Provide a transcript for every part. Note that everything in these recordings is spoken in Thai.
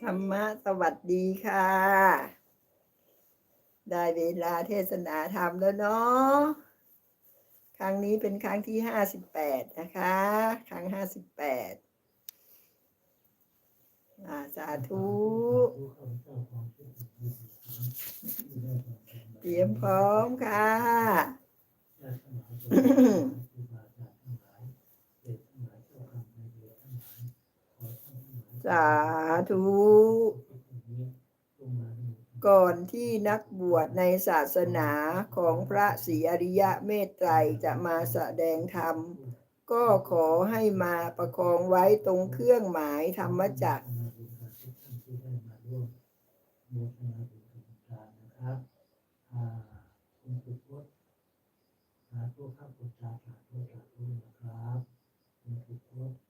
ธรรมะสวัสดีค่ะ ได้เวลาเทศนาธรรมแล้วเนาะครั้งนี้เป็นครั้งที่ห้าสิบแปดนะคะ ครั้งห้าสิบแปดสาธุเตรียมพร้อมค่ะ สาธุ ก่อนที่นักบวชในศาสนาของพระศรีอริยะเมตไตรจะมาแสดงธรรม ก็ขอให้มาประคองไว้ตรงเครื่องหมายธรรมจักรครับคุณสุพจน์สาธุครับคุณจาสาธุสาธุนะครับคุณสุพจน์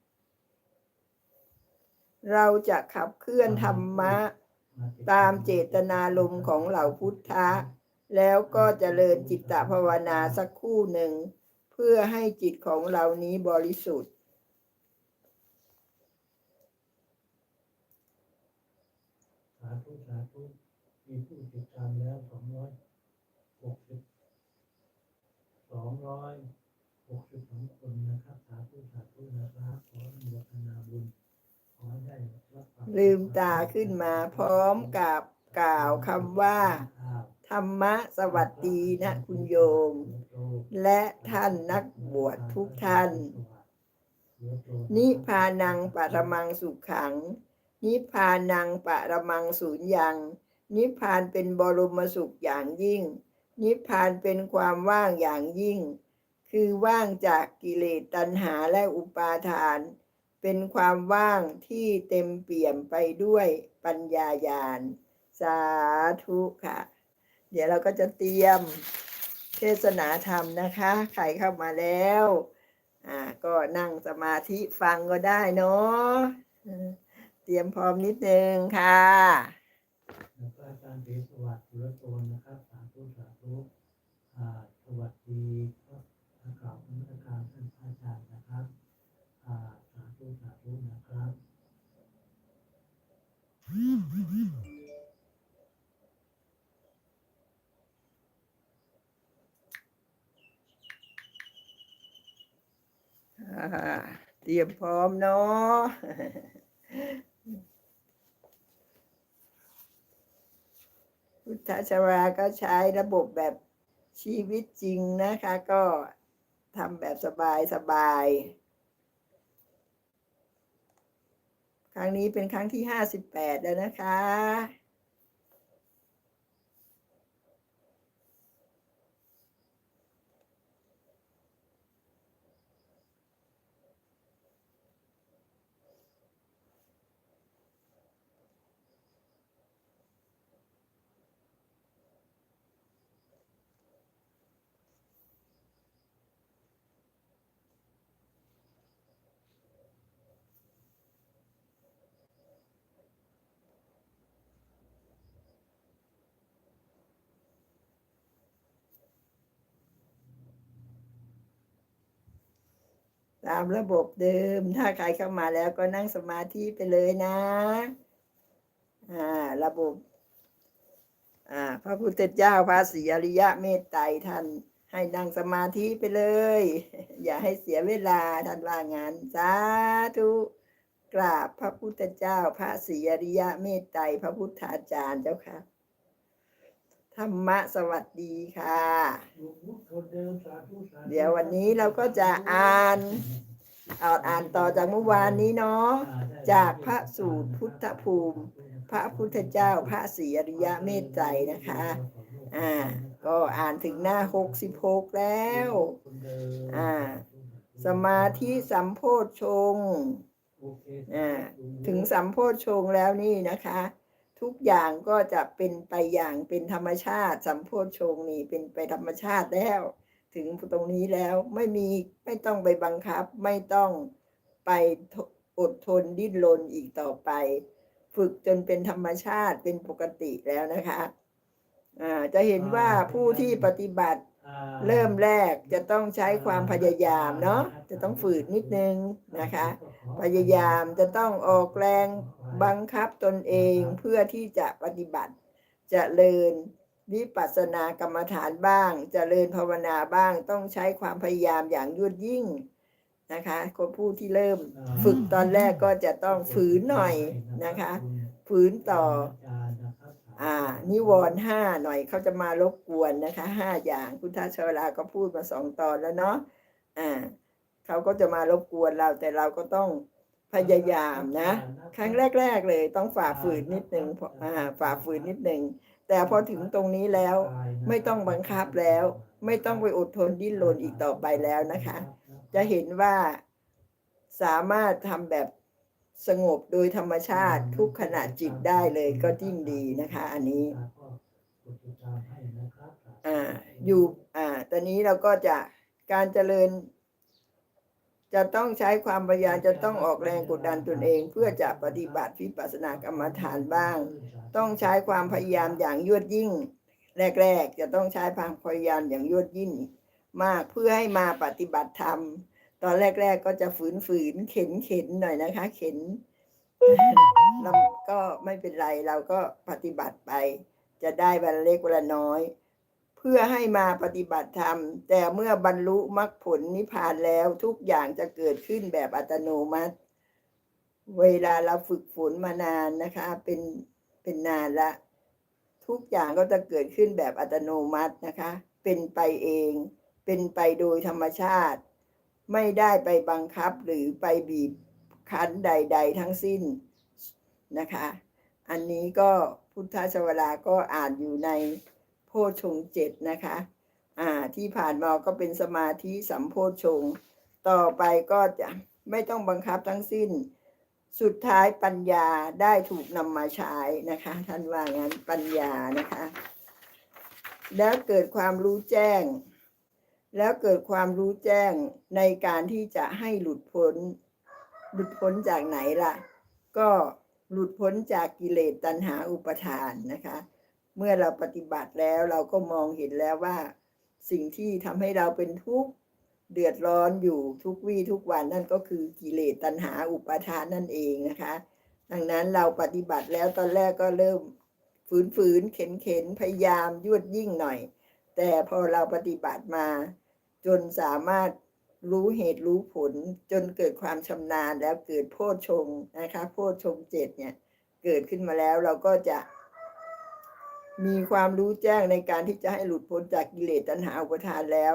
เราจะขับเคลื่อนธรรมะ ตามเจตนารมณ์ของเหล่าพุทธะ แล้วก็เจริญจิตตภาวนาสักครู่หนึ่ง เพื่อให้จิตของเรานี้บริสุทธิ์ สาธุสาธุมีผู้ติดตามแล้วสองร้อยหกสิบสองร้อยหกสิบสองคนนะครับ สาธุสาธุนะครับขออนุโมทนาบุญ ลืมตาขึ้นมาพร้อมกับกล่าวคำว่า ธรรมะสวัสดีนะคุณโยม และท่านนักบวชทุกท่าน นิพานังปรมังสุขขัง นิพานังปรมังสูญยัง นิพานเป็นบรมสุขอย่างยิ่ง นิพานเป็นความว่างอย่างยิ่ง คือว่างจากกิเลสตัณหาและอุปาทาน เป็นความว่างที่เต็มเปี่ยมไปด้วยปัญญาญาณ สาธุค่ะ เดี๋ยวเราก็จะเตรียมเทศนาธรรมนะคะ ใครเข้ามาแล้ว อ่า ก็นั่งสมาธิฟังก็ได้เนาะเตรียมพร้อมนิดนึงค่ะแล้วก็อาจารย์เดชสวัสดิ์สุรโตนนะครับสาธุสาธุสวัสดีครับนักข่าวนมัสการท่านอาจารย์นะครับ สาธุสาธุนะครับเตรียมพร้อมเนาะพุทธชราก็ใช้ระบบแบบชีวิตจริงนะคะ ก็ทำแบบสบายสบายๆ ครั้งนี้เป็นครั้งที่ห้าสิบแปดแล้วนะคะ ตามระบบเดิม ถ้าใครเข้ามาแล้วก็นั่งสมาธิไปเลยนะอ่าระบบอ่าพระพุทธเจ้าพระศรีอริยะเมตไตรท่านให้นั่งสมาธิไปเลย อย่าให้เสียเวลาท่านว่างานสาธุกราบพระพุทธเจ้า พระศรีอริยะเมตไตรพระพุทธาจารย์เจ้าค่ะ ธรรมะสวัสดีค่ะ เดี๋ยววันนี้เราก็จะอ่านเอาอ่านต่อจากเมื่อวานนี้เนาะจากพระสูตรพุทธภูมิ พระพุทธเจ้าพระศรีอริยะเมตไตรนะคะ อ่า ก็อ่านถึงหน้าหกสิบหกแล้ว อ่า สมาธิสัมโพชฌงค์อ่าถึงสัมโพชฌงค์แล้วนี่นะคะ ทุกอย่างก็จะเป็นไปอย่างเป็นธรรมชาติ สัมโพชฌงนี่เป็นไปธรรมชาติแล้ว ถึงตรงนี้แล้วไม่มีไม่ต้องไปบังคับ ไม่ต้องไปอดทนดิ้นรนอีกต่อไป ฝึกจนเป็นธรรมชาติเป็นปกติแล้วนะคะะจะเห็นว่าผู้ที่ปฏิบัติ เริ่มแรกจะต้องใช้ความพยายามเนาะจะต้องฝืนนิดนึงนะคะ พยายามจะต้องออกแรงบังคับตนเองเพื่อที่จะปฏิบัติจเจริญวิปัสสนากรรมฐานบ้างจเจริญภาวนาบ้างต้องใช้ความพยายามอย่างยวดยิ่งนะคะคนผู้ที่เริ่มฝึกตอนแรกก็จะต้องฝืนหน่อยนะคะ ฝืนต่อ อ่านิวรณ์ห้าหน่อยเขาจะมารบกวนนะคะห้าอย่างพุทธชวราก็พูดมาสองตอนแล้วเนาะอ่าเขาก็จะมารบกวนเราแต่เราก็ต้องพยายามนะ ครั้งแรก ๆ เลย ต้องฝ่าฝืนนิดนึงพออ่าฝ่าฝืนนิดนึงแต่พอถึงตรงนี้แล้ว ไม่ต้องบังคับแล้ว ไม่ต้องไปอดทนดิ้นรนอีกต่อไปแล้วนะคะ จะเห็นว่าสามารถทำแบบ สงบโดยธรรมชาติทุกขณะจิตได้เลยก็ยิ่งดีนะคะ อันนี้อ่าอยู่อ่าตอนนี้เราก็จะการเจริญ จะต้องใช้ความพยายามจะต้องออกแรงกดดันตนเอง เพื่อจะปฏิบัติวิปัสสนากรรมฐานบ้าง ต้องใช้ความพยายามอย่างยวดยิ่ง แรก ๆ จะต้องใช้ความพยายามอย่างยวดยิ่งมากเพื่อให้มาปฏิบัติธรรม ตอนแรก ๆ ก็จะฝืนฝืนๆเข็นเข็นๆหน่อยนะคะ เข็นเราก็ไม่เป็นไรเราก็ปฏิบัติไป จะได้วันละเล็กวันละน้อย เพื่อให้มาปฏิบัติธรรม แต่เมื่อบรรลุมรรคผลนิพพานแล้วทุกอย่างจะเกิดขึ้นแบบอัตโนมัติ เวลาเราฝึกฝนมานานนะคะ เป็นเป็นนานละ ทุกอย่างก็จะเกิดขึ้นแบบอัตโนมัตินะคะ เป็นไปเอง เป็นไปโดยธรรมชาติ ไม่ได้ไปบังคับหรือไปบีบคั้นใด ๆ ทั้งสิ้นนะคะ อันนี้ก็พุทธชวราก็อ่านอยู่ในโพชฌงเจ็ดนะคะอ่าที่ผ่านมาก็เป็นสมาธิสัมโพชฌงต่อไปก็จะไม่ต้องบังคับทั้งสิ้น สุดท้ายปัญญาได้ถูกนำมาใช้นะคะ ท่านว่างั้นปัญญานะคะ แล้วเกิดความรู้แจ้ง แล้วเกิดความรู้แจ้งในการที่จะให้หลุดพ้น หลุดพ้นจากไหนล่ะ ก็หลุดพ้นจากกิเลสตัณหาอุปทานนะคะ เมื่อเราปฏิบัติแล้วเราก็มองเห็นแล้วว่า สิ่งที่ทำให้เราเป็นทุกข์เดือดร้อนอยู่ทุกวี่ทุกวันนั่นก็คือกิเลสตัณหาอุปทานนั่นเองนะคะ ดังนั้นเราปฏิบัติแล้วตอนแรกก็เริ่มฝืนฝืนๆเข็นเข็นๆพยายามยวดยิ่งหน่อย แต่พอเราปฏิบัติมา จนสามารถรู้เหตุรู้ผลจนเกิดความชำนาญแล้วเกิดโพชฌงนะคะ โพชฌงเจ็ดเนี่ยเกิดขึ้นมาแล้วเราก็จะมีความรู้แจ้งในการที่จะให้หลุดพ้นจากกิเลสตัณหาอุปทานแล้ว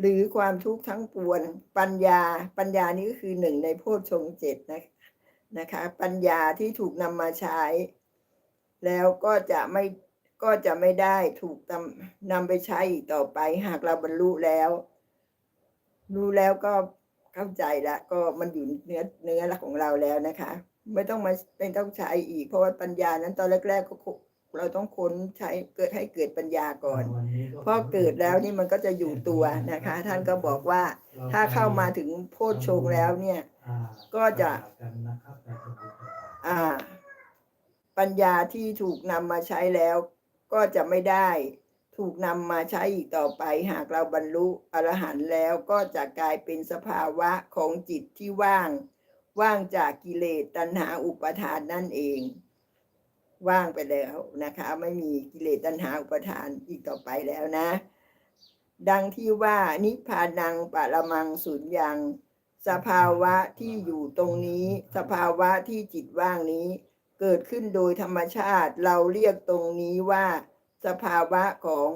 หรือความทุกข์ทั้งปวงปัญญาปัญญานี้ก็คือหนึ่งในโพชฌงเจ็ดนะนะคะ ปัญญาที่ถูกนำมาใช้ แล้วก็จะไม่ ก็จะไม่ได้ถูกนำนำไปใช้อีกต่อไป หากเราบรรลุแล้ว รู้แล้วก็เข้าใจละก็มันอยู่เนื้อเนื้อละของเราแล้วนะคะ ไม่ต้องมาไม่ต้องใช้อีก เพราะว่าปัญญานั้นตอนแรกๆก็เราต้องค้นใช้เกิดให้เกิดปัญญาก่อนพอเกิดแล้วนี่มันก็จะอยู่ตัวนะคะ ท่านก็บอกว่าถ้าเข้ามาถึงโพชฌงแล้วเนี่ย ก็จะอ่าปัญญาที่ถูกนำมาใช้แล้ว ก็จะไม่ได้ถูกนำมาใช้อีกต่อไป หากเราบรรลุอรหันต์แล้วก็จะกลายเป็นสภาวะของจิตที่ว่าง ว่างจากกิเลสตัณหาอุปทานนั่นเอง ว่างไปแล้วนะคะ ไม่มีกิเลสตัณหาอุปทานอีกต่อไปแล้วนะ ดังที่ว่านิพพานังปรมังสุญญัง สภาวะที่อยู่ตรงนี้ สภาวะที่จิตว่างนี้ เกิดขึ้นโดยธรรมชาติเราเรียกตรงนี้ว่า สภาวะของ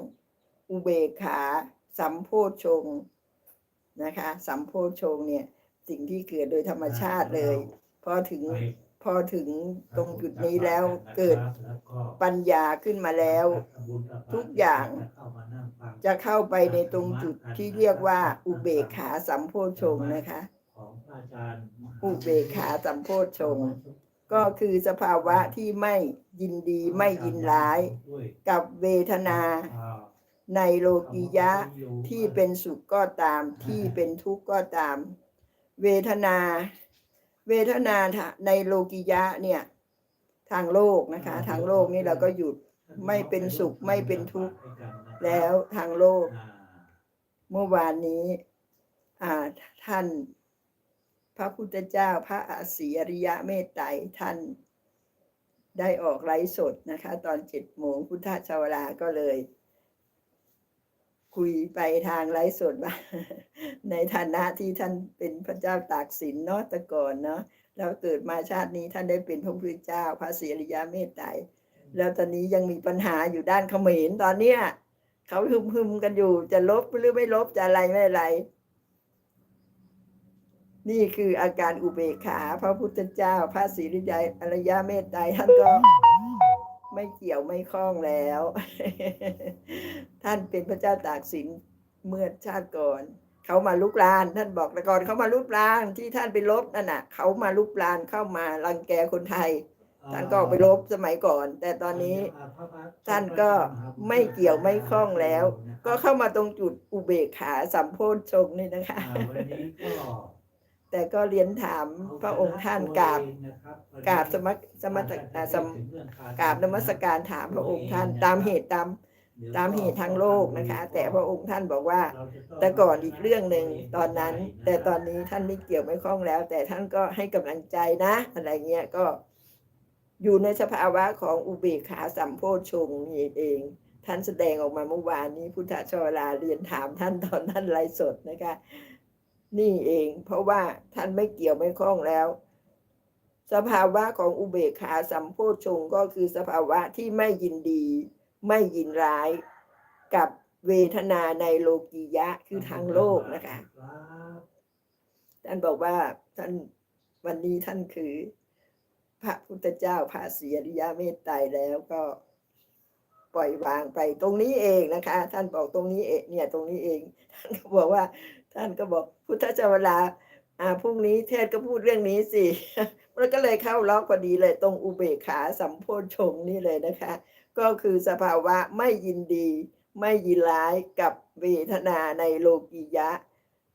อุเบกขาสัมโพชฌงค์นะคะสัมโพชฌงค์เนี่ยสิ่งที่เกิดโดยธรรมชาติเลย พอถึงพอถึงตรงจุดนี้แล้วเกิดปัญญาขึ้นมาแล้ว ทุกอย่างจะเข้าไปในตรงจุดที่เรียกว่า อุเบกขาสัมโพชฌงค์นะคะของอาจารย์อุเบกขาสัมโพชฌงค์ ก็คือสภาวะที่ไม่ยินดีไม่ยินร้าย กับเวทนาในโลกิยะที่เป็นสุขก็ตาม ที่เป็นทุกข์ก็ตาม เวทนา เวทนาในโลกิยะเนี่ยทางโลกนะคะ ทางโลกนี่เราก็หยุดไม่เป็นสุขไม่เป็นทุกข์แล้วทางโลกอ่าเมื่อวานนี้อ่าท่านพ ระพุทธเจ้าพระอาศีอริยะเมตไตรท่าน ได้ออกไลฟ์สดนะคะ ตอนเจ็ดโมงพุทธชาวราก็เลย คุยไปทางไลฟ์สดว่าในฐานะที่ท่านเป็นพระเจ้าตากสินเนาะต่ก่อนเนาะแล้วเกิดมาชาตินี้ท่านได้เป็นพระพุทธเจ้าพระศรีอริยเมตไตรแล้วตอนนี้ยังมีปัญหาอยู่ด้านเขมรตอนเนี้ยเขาฮึมฮึมๆกันอยู่จะลบหรือไม่ลบจะอะไรไม่อะไร นี่คืออาการอุเบกขา พระพุทธเจ้า พระศรีริยอริยเมตไตรท่านก็ไม่เกี่ยวไม่คล้องแล้ว ท่านเป็นพระเจ้าตากสินเมื่อชาติก่อนเขามาลุกลาน ท่านบอกแต่ก่อนเขามาลุกลานที่ท่านไปลบนั่นน่ะเขามาลุกลานเข้ามารังแกคนไทย ท่านก็ไปลบสมัยก่อน แต่ตอนนี้ท่านก็ไม่เกี่ยวไม่คล้องแล้ว ก็เข้ามาตรงจุดอุเบกขาสัมโพธชงนี่นะคะวันนี้ก็ แต่ก็เรียนถามพระองค์ท่านกราบกราบสมัคสมัคอ่าสมกราบนมัสการถามพระองค์ท่านตามเหตุตามตามเหตุทางโลกนะคะ แต่พระองค์ท่านบอกว่า แต่ก่อนอีกเรื่องหนึ่งตอนนั้น แต่ตอนนี้ท่านไม่เกี่ยวไม่คล้องแล้ว แต่ท่านก็ให้กำลังใจนะ อะไรเงี้ยก็อยู่ในสภาวะของอุเบกขาสัมโพชฌงค์นี่เอง ท่านแสดงออกมาเมื่อวานนี้พุทธชวลาเรียนถามท่านตอนท่านไลฟ์สดนะคะ นี่เอง เพราะว่าท่านไม่เกี่ยวไม่คล้องแล้ว สภาวะของอุเบกขาสัมโพชงก็คือสภาวะที่ไม่ยินดี ไม่ยินร้ายกับเวทนาในโลกียะคือทางโลกนะคะท่านบอกว่าท่านวันนี้ท่านคือ พระพุทธเจ้าพระศรีริยเมตไตรแล้วก็ปล่อยวางไปตรงนี้เองนะคะ ท่านบอกตรงนี้เองเนี่ยตรงนี้เองท่านบอกว่า ท่านก็บอกพุทธเจ้าเวลาอ่าพรุ่งนี้เทศก็พูดเรื่องนี้สิมันก็เลยเข้าล็อกพอดีเลยตรงอุเบกขาสัมโพชฌงนี่เลยนะคะ ก็คือสภาวะไม่ยินดี ไม่ยินร้ายกับเวทนาในโลกียะ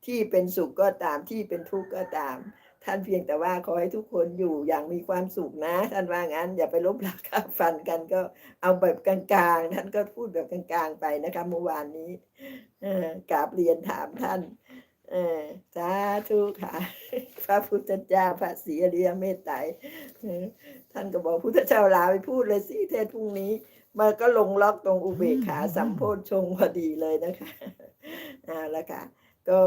ที่เป็นสุขก็ตามที่เป็นทุกข์ก็ตาม ท่านเพียงแต่ว่าขอให้ทุกคนอยู่อย่างมีความสุขนะ ท่านว่างั้นอย่าไปลบหลักข้าฟันกันก็เอาแบบกลางๆท่านก็พูดแบบกลางๆไปนะคะเมื่อวานนี้กราบเรียนถามท่าน เออสาธุค่ะ พระพุทธเจ้าพระศรีอริยเมตไตรเออท่านก็บอกพุทธเจ้าลาไปพูดเลยสิเทศพรุ่งนี้มันก็ลงล็อกตรงอุเบกขาสัมโพชฌงค์พอดีเลยนะคะอ่าแล้วค่ะ ก็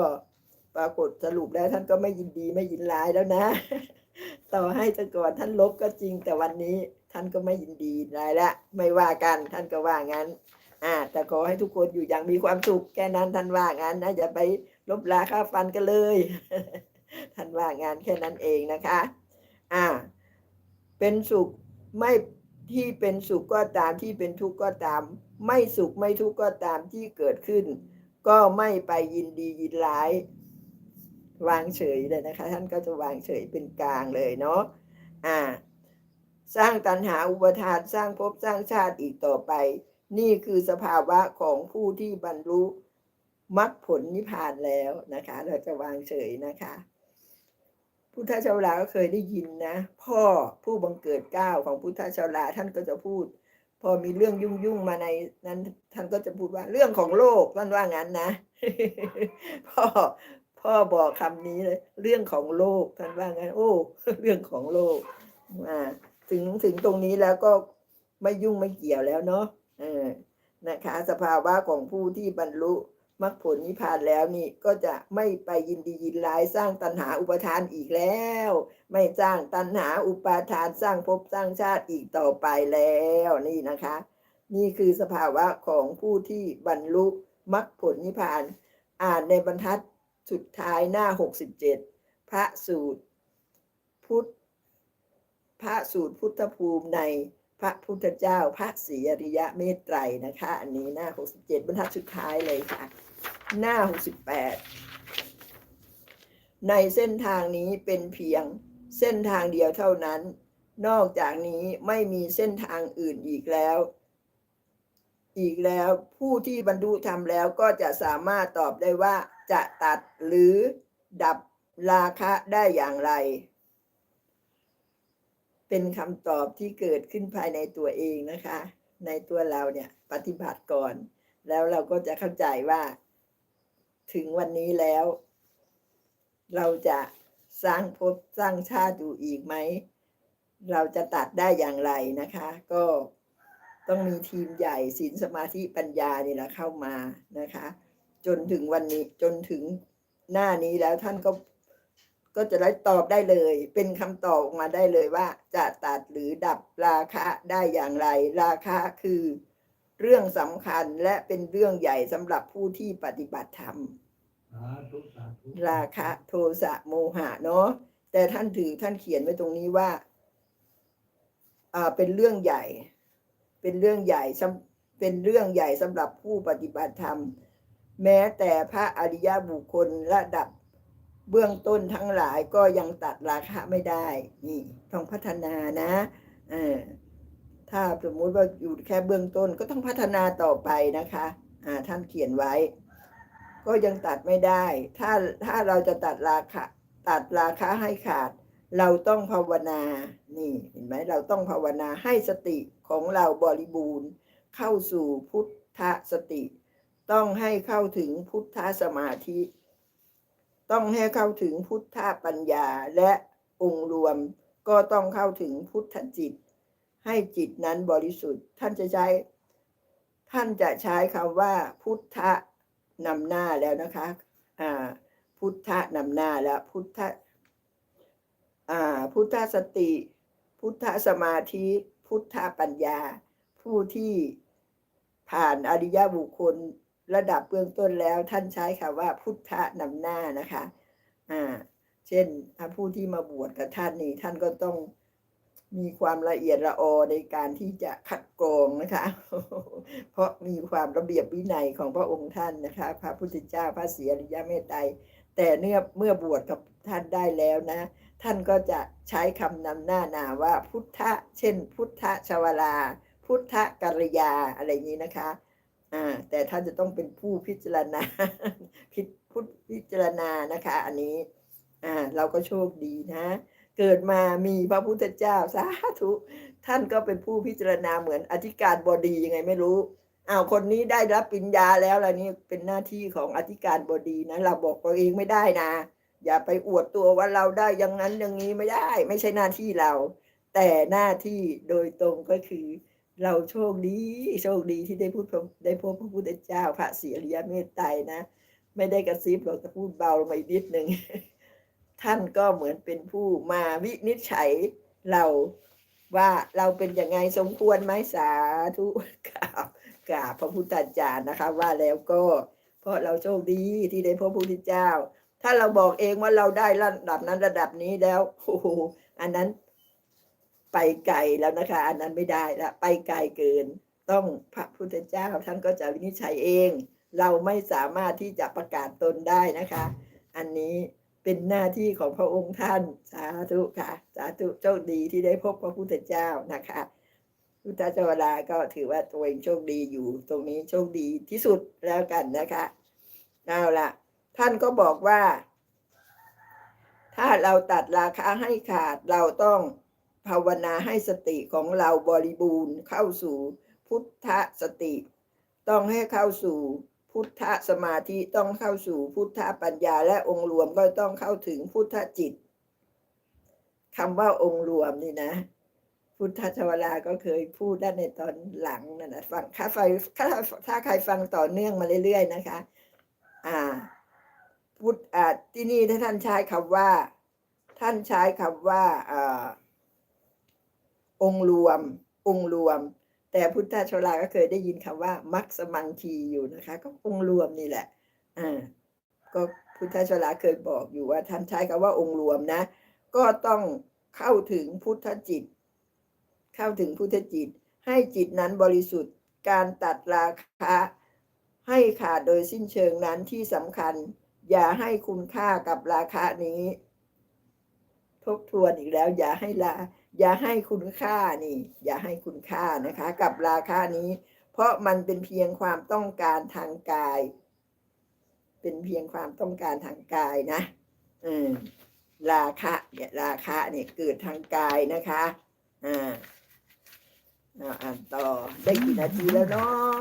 ปรากฏสรุปแล้วท่านก็ไม่ยินดีไม่ยินร้ายแล้วนะ ต่อให้แต่ก่อนท่านลบก็จริงแต่วันนี้ท่านก็ไม่ยินดีร้ายละไม่ว่ากันท่านก็ว่างั้น อ่า แต่ขอให้ทุกคนอยู่อย่างมีความสุขแค่นั้นท่านว่างั้นนะอย่าไป ลบลาค่าฟันกันเลย ท่านว่างานแค่นั้นเองนะคะ อ่า เป็นสุขไม่ที่เป็นสุขก็ตามที่เป็นทุกข์ก็ตาม ไม่สุขไม่ทุกข์ก็ตามที่เกิดขึ้น ก็ไม่ไปยินดียินร้าย วางเฉยเลยนะคะ ท่านก็จะวางเฉยเป็นกลางเลยเนาะอ่า สร้างตัณหาอุปทานสร้างภพสร้างชาติอีกต่อไป นี่คือสภาวะของผู้ที่บรรลุ มรรคผลนิพพานแล้วนะคะ เราจะวางเฉยนะคะ พุทธเจ้าลาก็เคยได้ยินนะ พ่อผู้บังเกิดเก้าของพุทธเจ้าลาท่านก็จะพูด พอมีเรื่องยุ่งยุ่งมาในนั้น ท่านก็จะพูดว่าเรื่องของโลกท่านว่างั้นนะ พ่อพ่อบอกคำนี้เลย เรื่องของโลกท่านว่างั้น โอ้ เรื่องของโลกอ่าถึงถึงตรงนี้แล้วก็ไม่ยุ่งไม่เกี่ยวแล้วเนาะเออนะคะ สภาวะของผู้ที่บรรลุ มรรคผลนิพพานแล้วนี่ก็จะไม่ไปยินดียินร้ายสร้างตัณหาอุปทานอีกแล้ว ไม่สร้างตัณหาอุปาทานสร้างภพสร้างชาติอีกต่อไปแล้วนี่นะคะ นี่คือสภาวะของผู้ที่บรรลุมรรคผลนิพพาน อ่านในบรรทัดสุดท้ายหน้า 67 พระสูตรพุทธพระสูตรพุทธภูมิในพระพุทธเจ้าพระศรีอริยะเมตไตรนะคะ อันนี้หน้า 67 บรรทัดสุดท้ายเลยค่ะ หน้า 68 ในเส้นทางนี้เป็นเพียงเส้นทางเดียวเท่านั้น นอกจากนี้ไม่มีเส้นทางอื่นอีกแล้ว อีกแล้วผู้ที่บรรลุธรรมแล้วก็จะสามารถตอบได้ว่าจะตัดหรือดับราคะได้อย่างไร เป็นคำตอบที่เกิดขึ้นภายในตัวเองนะคะ ในตัวเราเนี่ยปฏิบัติก่อน แล้วเราก็จะเข้าใจว่า ถึงวันนี้แล้ว เราจะสร้างภพสร้างชาติอยู่อีกไหม เราจะตัดได้อย่างไรนะคะ ก็ต้องมีทีมใหญ่ศีลสมาธิปัญญานี่แหละเข้ามานะคะ จนถึงวันนี้จนถึงหน้านี้แล้วท่านก็ก็จะได้ตอบได้เลย เป็นคำตอบออกมาได้เลยว่า จะตัดหรือดับราคะได้อย่างไร ราคะคือเรื่องสำคัญและเป็นเรื่องใหญ่สำหรับผู้ที่ปฏิบัติธรรม ราคะโทสะโมหะเนาะแต่ท่านถือท่านเขียนไว้ตรงนี้ว่าอ่าเป็นเรื่องใหญ่ เป็นเรื่องใหญ่เป็นเรื่องใหญ่สำหรับผู้ปฏิบัติธรรม แม้แต่พระอริยบุคคลระดับเบื้องต้นทั้งหลายก็ยังตัดราคาไม่ได้นี่ต้องพัฒนานะอถ้าสมมุติว่าอยู่แค่เบื้องต้นก็ต้องพัฒนาต่อไปนะคะอ่าท่านเขียนไว้ ก็ยังตัดไม่ได้ ถ้าถ้าเราจะตัดราคาตัดราคาให้ขาด เราต้องภาวนา นี่เห็นไหมเราต้องภาวนาให้สติของเราบริบูรณ์ เข้าสู่พุทธสติ ต้องให้เข้าถึงพุทธสมาธิ ต้องให้เข้าถึงพุทธปัญญาและองค์รวมก็ต้องเข้าถึงพุทธจิต ให้จิตนั้นบริสุทธิ์ ท่านจะใช้ ท่านจะใช้คำว่าพุทธ นำหน้าแล้วนะคะอ่าพุทธนำหน้าแล้วพุทธอ่าพุทธสติ พุทธสมาธิ พุทธปัญญา ผู้ที่ผ่านอริยบุคคลระดับเบื้องต้นแล้วท่านใช้คำว่า พุทธนำหน้านะคะอ่าเช่นถ้าผู้ที่มาบวชกับท่านนี่ท่านก็ต้อง มีความละเอียดละออในการที่จะคัดกรองนะคะ เพราะมีความระเบียบวินัยของพระองค์ท่านนะคะ พระพุทธเจ้าพระศรีอริยเมตไตรแต่เนื่อเมื่อบวชกับท่านได้แล้วนะ ท่านก็จะใช้คำนำหน้านาว่าพุทธะ เช่น พุทธชวลา พุทธกัลยาอะไรอย่างนี้นะคะอ่าแต่ท่านจะต้องเป็นผู้พิจารณาพิพุทธพิจารณานะคะ อันนี้อ่าเราก็โชคดีนะ เกิดมามีพระพุทธเจ้าสาธุท่านก็เป็นผู้พิจารณาเหมือนอธิการบดียังไงไม่รู้อ้าวคนนี้ได้รับปริญญาแล้วอะไรนี่เป็นหน้าที่ของอธิการบดีนะเราบอกตัวเองไม่ได้นะ อย่าไปอวดตัวว่าเราได้อย่างนั้นอย่างนี้ไม่ได้ ไม่ใช่หน้าที่เรา แต่หน้าที่โดยตรงก็คือ เราโชคดีโชคดีที่ได้พูดได้พบพระพุทธเจ้าพระศรีอริยเมตไตรนะ ไม่ได้กระซิบหรอกแต่พูดเบาลงไปนิดนึง ท่านก็เหมือนเป็นผู้มาวินิจฉัยเราว่าเราเป็นยังไงสมควรไหมสาธุกราบกราบพระพุทธเจ้านะคะ ว่าแล้วก็เพราะเราโชคดีที่ได้พบพระพุทธเจ้า ถ้าเราบอกเองว่าเราได้ระดับนั้นระดับนี้แล้วโอ้โหอันนั้นไปไกลแล้วนะคะ อันนั้นไม่ได้ละไปไกลเกิน ต้องพระพุทธเจ้าท่านก็จะวินิจฉัยเอง เราไม่สามารถที่จะประกาศตนได้นะคะ อันนี้ เป็นหน้าที่ของพระองค์ท่าน สาธุค่ะ สาธุโชคดีที่ได้พบพระพุทธเจ้านะคะพุทธเจ้าลาก็ถือว่าตัวเองโชคดีอยู่ ตรงนี้โชคดีที่สุดแล้วกันนะคะเอาละท่านก็บอกว่า ถ้าเราตัดราคาให้ขาดเราต้องภาวนาให้สติของเราบริบูรณ์เข้าสู่พุทธสติ ต้องให้เข้าสู่ พุทธสมาธิต้องเข้าสู่พุทธปัญญาและองค์รวมก็ต้องเข้าถึงพุทธจิตคำว่าองค์รวมนี่นะ พุทธชวลาก็เคยพูดได้ในตอนหลังนั่นนะฟังถ้าใครถ้าถ้าใครฟังต่อเนื่องมาเรื่อยๆนะคะ อ่า พุทธอ่าที่นี่ถ้าท่านใช้คำว่า ท่านใช้คำว่าอ่าองค์รวม องค์รวม แต่พุทธชลาก็เคยได้ยินคำว่า มักสมังคีอยู่นะคะ ก็องค์รวมนี่แหละอ่าก็พุทธชลาเคยบอกอยู่ว่าท่านใช้คำว่าองค์รวมนะ ก็ต้องเข้าถึงพุทธจิต เข้าถึงพุทธจิต ให้จิตนั้นบริสุทธิ์การตัดราคะให้ขาดโดยสิ้นเชิงนั้นที่สำคัญ อย่าให้คุณค่ากับราคะนี้ ทบทวนอีกแล้ว อย่าให้ลา อย่าให้คุณค่านี่ อย่าให้คุณค่านะคะ กับราคานี้ เพราะมันเป็นเพียงความต้องการทางกาย เป็นเพียงความต้องการทางกายนะอืมราคะเนี่ยราคะเนี่ยเกิดทางกายนะคะอ่าอ่านต่อได้กี่นาทีแล้วเนาะ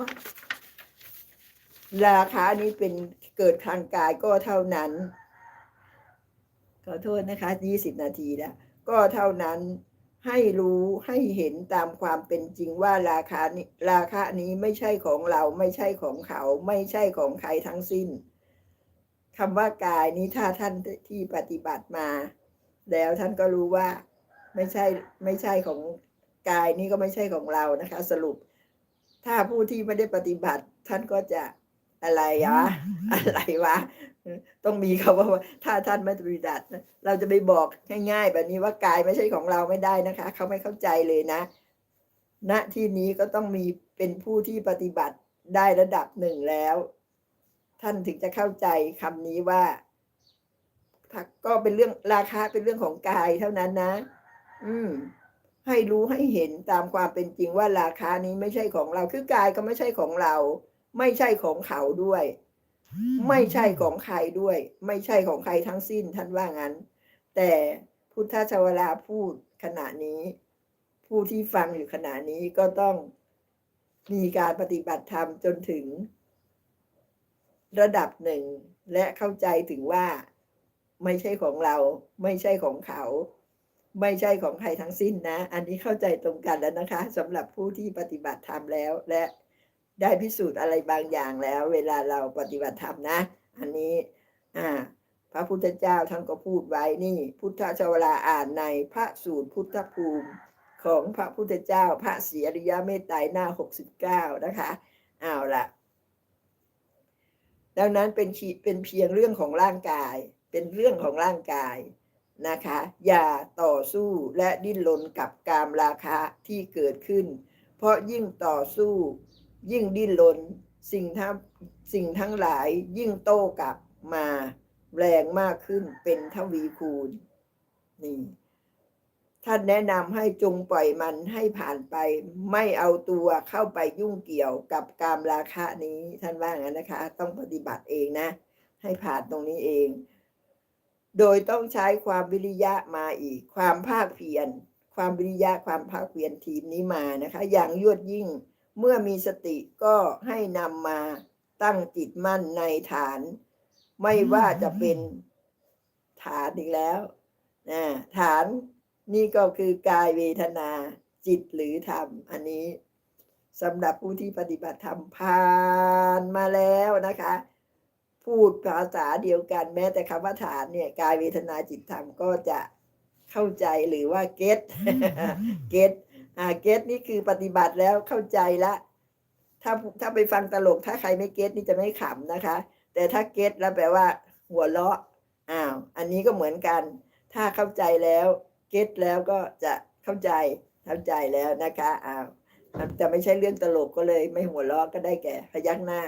ราคานี้เป็นเกิดทางกายก็เท่านั้น ขอโทษนะคะยี่สิบนาทีแล้ว ก็เท่านั้น ให้รู้ให้เห็นตามความเป็นจริงว่าราคานี้ราคานี้ไม่ใช่ของเราไม่ใช่ของเขา ไม่ใช่ของใครทั้งสิ้นคำว่ากายนี้ถ้าท่านที่ปฏิบัติมา แล้วท่านก็รู้ว่าไม่ใช่ไม่ใช่ของกายนี้ก็ไม่ใช่ของเรานะคะ สรุป ถ้าผู้ที่ไม่ได้ปฏิบัติ ท่านก็จะอะไรวะอะไรวะ ต้องมีคำว่าว่าถ้าท่านไม่ปฏิบัตินะเราจะไปบอกง่ายๆ แบบนี้ว่ากายไม่ใช่ของเราไม่ได้นะคะ เขาไม่เข้าใจเลยนะ ณที่นี้ก็ต้องมีเป็นผู้ที่ปฏิบัติได้ระดับหนึ่งแล้ว ท่านถึงจะเข้าใจคำนี้ว่าถ้าก็เป็นเรื่องราคาเป็นเรื่องของกายเท่านั้นนะ อืม ให้รู้ให้เห็นตามความเป็นจริงว่าราคานี้ไม่ใช่ของเรา คือกายก็ไม่ใช่ของเรา ไม่ใช่ของเขาด้วย ไม่ใช่ของใครด้วย ไม่ใช่ของใครทั้งสิ้นท่านว่างั้น แต่พุทธชวลาพูดขณะนี้ ผู้ที่ฟังอยู่ขณะนี้ก็ต้องมีการปฏิบัติธรรมจนถึง ระดับหนึ่ง และเข้าใจถึงว่า ไม่ใช่ของเรา ไม่ใช่ของเขา ไม่ใช่ของใครทั้งสิ้นนะ อันนี้เข้าใจตรงกันแล้วนะคะสำหรับผู้ที่ปฏิบัติธรรมแล้วและ ได้พิสูจน์อะไรบางอย่างแล้ว เวลาเราปฏิบัติธรรมนะ อันนี้อ่าพระพุทธเจ้าท่านก็พูดไว้นี่ พุทธชวลาอ่านในพระสูตรพุทธภูมิ ของพระพุทธเจ้า พระศรีอริยเมตไตรหน้าหกสิบเก้านะคะเอาละดังนั้นเป็นเป็นเพียงเรื่องของร่างกาย เป็นเรื่องของร่างกายนะคะ อย่าต่อสู้และดิ้นรนกับกามราคะที่เกิดขึ้น เพราะยิ่งต่อสู้ ยิ่งดิ้นรนสิ่งทั้งสิ่งทั้งหลายยิ่งโต้กลับมาแรงมากขึ้นเป็นทวีคูณนี่ท่านแนะนำให้จงปล่อยมันให้ผ่านไป ไม่เอาตัวเข้าไปยุ่งเกี่ยวกับกามราคะนี้ ท่านว่างั้นนะคะ ต้องปฏิบัติเองนะ ให้ผ่านตรงนี้เอง โดยต้องใช้ความวิริยะมาอีก ความภาคเพียรความวิริยะความภาคเพียรทีมนี้มานะคะ อย่างยวดยิ่ง เมื่อมีสติก็ให้นำมาตั้งจิตมั่นในฐาน ไม่ว่าจะเป็นฐานอีกแล้วนะฐานนี่ก็คือกายเวทนาจิตหรือธรรม อันนี้สำหรับผู้ที่ปฏิบัติธรรมผ่านมาแล้วนะคะ พูดภาษาเดียวกันแม้แต่คำว่าฐานเนี่ยกายเวทนาจิตธรรมก็จะเข้าใจหรือว่าเก็ตเก็ต อ่าเก็ตนี่คือปฏิบัติแล้วเข้าใจละถ้าถ้าไปฟังตลกถ้าใครไม่เก็ตนี่จะไม่ขำนะคะ แต่ถ้าเก็ตแล้วแปลว่า หัวเราะอ้าวอันนี้ก็เหมือนกัน ถ้าเข้าใจแล้ว เก็ตแล้วก็จะเข้าใจเข้าใจแล้วนะคะอ้าวมันจะไม่ใช่เรื่องตลกก็เลย ไม่หัวเราะก็ได้แก่พยักหน้า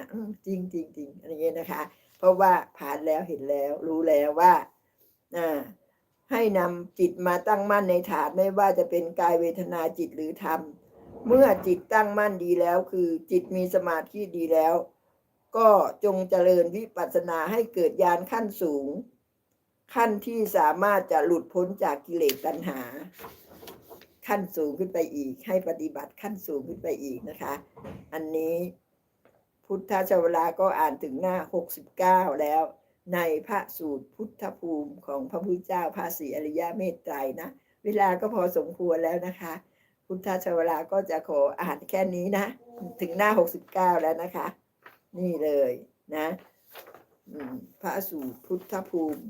จริงจริงจริงอะไรเงี้ยนะคะ เพราะว่าผ่านแล้วเห็นแล้ว รู้แล้วว่าอ่า ให้นำจิตมาตั้งมั่นในฐานไม่ว่าจะเป็นกายเวทนาจิตหรือธรรม เมื่อจิตตั้งมั่นดีแล้ว คือจิตมีสมาธิดีแล้ว ก็จงเจริญวิปัสสนาให้เกิดญาณขั้นสูง ขั้นที่สามารถจะหลุดพ้นจากกิเลสตัณหา ขั้นสูงขึ้นไปอีก ให้ปฏิบัติขั้นสูงขึ้นไปอีกนะคะ อันนี้พุทธชวลาก็อ่านถึงหน้า 69 แล้ว ในพระสูตรพุทธภูมิของพระพุทธเจ้าพระสีอริยเมตไตรนะ เวลาก็พอสมควรแล้วนะคะ พุทธชวลาก็จะขออ่านแค่นี้นะ ถึงหน้า 69 แล้วนะคะ นี่เลยนะพระสูตรพุทธภูมิ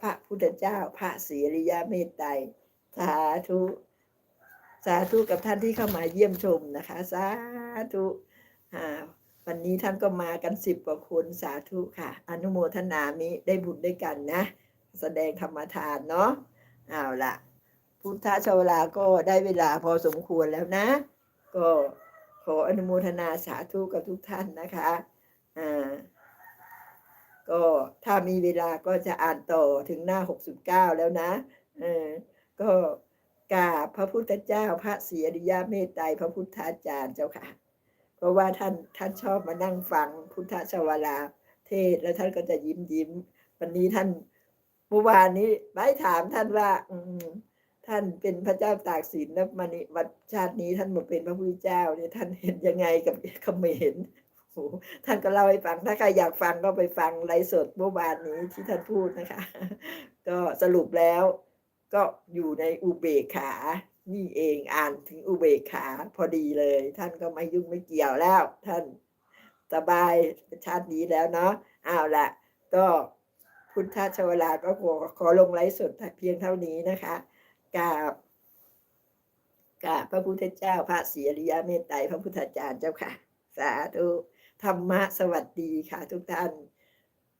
พระพุทธเจ้าพระศรีอริยเมตไตรสาธุสาธุกับท่านที่เข้ามาเยี่ยมชมนะคะ สาธุอ่า วันนี้ท่านก็มากันสิบกว่าคนสาธุค่ะ อนุโมทนามิได้บุญด้วยกันนะ แสดงธรรมทานเนาะเอาละพุทธชวลาก็ได้เวลาพอสมควรแล้วนะ ก็ขออนุโมทนาสาธุกับทุกท่านนะคะอ่าก็ถ้ามีเวลาก็จะอ่านต่อถึงหน้าหกสิบเก้าแล้วนะเออก็กราบพระพุทธเจ้าพระศรีอริยเมตไตรพระพุทธาจารย์เจ้าค่ะ เพราะว่าท่านท่านชอบมานั่งฟังพุทธชวลาเทศแล้วท่านก็จะยิ้มยิ้ม วันนี้ท่านเมื่อวานนี้ไปถามท่านว่า อืท่านเป็นพระเจ้าตากสินแล้วมานิวันชาตินี้ท่านมาเป็นพระพุทธเจ้าเนี่ยท่านเห็นยังไงกับเขมรโหท่านก็เล่าให้ฟังถ้าใครอยากฟังก็ไปฟังไลฟ์สดเมื่อวานนี้ที่ท่านพูดนะคะ ก็สรุปแล้วก็อยู่ในอุเบกขา นี่เองอ่านถึงอุเบกขาพอดีเลย ท่านก็ไม่ยุ่งไม่เกี่ยวแล้ว ท่านสบายชาตินี้แล้วเนาะเอาละก็พุทธชวลาก็ขอขอลงไลฟ์สดเพียงเท่านี้นะคะกราบกราบพระพุทธเจ้าพระศรีอริยเมตไตรพระพุทธเจ้าเจ้าค่ะ สาธุธรรมะสวัสดีค่ะ ทุกท่าน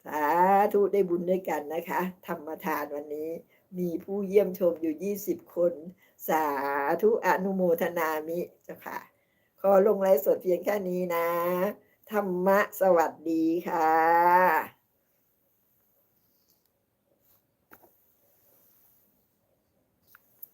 สาธุได้บุญด้วยกันนะคะ ธรรมทานวันนี้มีผู้เยี่ยมชมอยู่ 20 คน สาธุอนุโมทนามิเจ้าค่ะ ขอลงไลฟ์สดเพียงแค่นี้นะ ธรรมะสวัสดีค่ะ